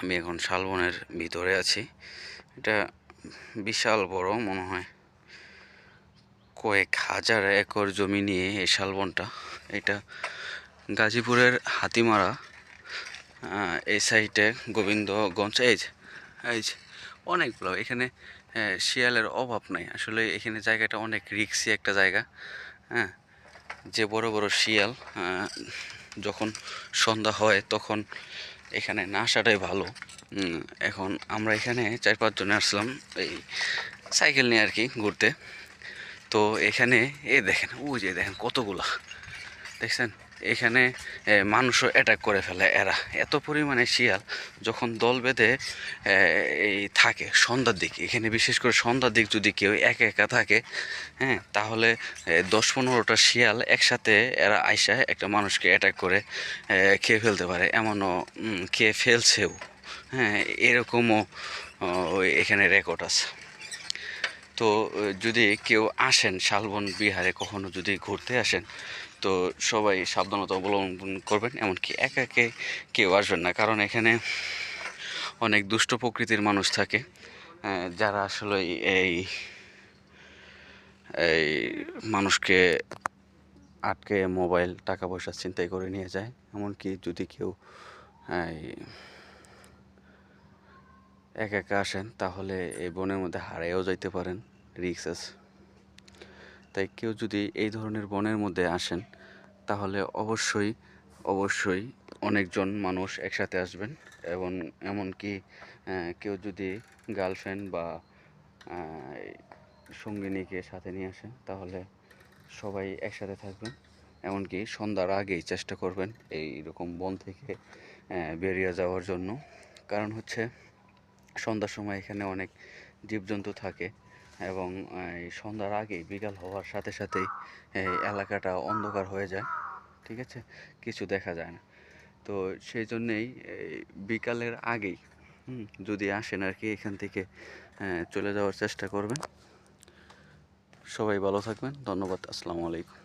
আমি এখন শালবনের ভিতরে আছি। এটা বিশাল বড় মনে হয়। কয়েক হাজার একর জমি নিয়ে এই শালবনটা। এটা গাজীপুরের হাতিমারা এই সাইডে গোবিন্দগঞ্জ। এই এই অনেকগুলো এখানে আহ, শিয়ালের অভাব নাই। আসলে এখানে জায়গাটা অনেক রিক্সি একটা জায়গা। হ্যাঁ যে বড় বড় শিয়াল যখন সন্ধ্যা হয় তখন এখানে না আসাটাই ভালো। এখন আমরা এখানে চার পাঁচজনে আসলাম এই সাইকেল নিয়ে আর কি ঘুরতে। তো এখানে এ দেখেন, ওই যে দেখেন কতগুলা। দেখছেন? এখানে মানুষও অ্যাটাক করে ফেলে এরা। এত পরিমাণে শিয়াল যখন দল বেঁধে এই থাকে সন্ধ্যার দিক, এখানে বিশেষ করে সন্ধ্যার দিক যদি কেউ একা একা থাকে হ্যাঁ তাহলে দশ পনেরোটা শিয়াল একসাথে এরা আইসা একটা মানুষকে অ্যাটাক করে খেয়ে ফেলতে পারে। এমনও খেয়ে ফেলছেও। হ্যাঁ এরকমও এখানে রেকর্ড আছে। তো যদি কেউ আসেন শালবন বিহারে, কখনো যদি ঘুরতে আসেন, তো সবাই সাবধানতা অবলম্বন করবেন, এমনকি একা একে কেউ আসবেন না। কারণ এখানে অনেক দুষ্ট প্রকৃতির মানুষ থাকে যারা আসলে এই এই মানুষকে আটকে মোবাইল, টাকা পয়সা ছিনতাই করে নিয়ে যায়। এমনকি যদি কেউ একা একা আসেন, তাহলে এই বনের মধ্যে হারিয়েও যাইতে পারেন রিক্স আছে। তাই কেউ যদি এই ধরনের বনের মধ্যে আসেন, তাহলে অবশ্যই অবশ্যই অনেকজন মানুষ একসাথে আসবেন এবং এমনকি কেউ যদি গার্লফ্রেন্ড বা সঙ্গিনীকে সাথে নিয়ে আসেন, তাহলে সবাই একসাথে থাকবেন। এমনকি সন্ধ্যার আগেই চেষ্টা করবেন এই রকম বন থেকে বেরিয়ে যাওয়ার জন্য। কারণ হচ্ছে সন্ধ্যার সময় এখানে অনেক জীবজন্তু থাকে এবং সন্ধ্যার আগেই বিকাল হওয়ার সাথে সাথেই এলাকাটা অন্ধকার হয়ে যায়, ঠিক আছে? কিছু দেখা যায় না। তো সেই জন্যেই বিকালের আগেই যদি আসেন আর কি এখান থেকে চলে যাওয়ার চেষ্টা করবেন। সবাই ভালো থাকবেন। ধন্যবাদ। আসসালামু আলাইকুম।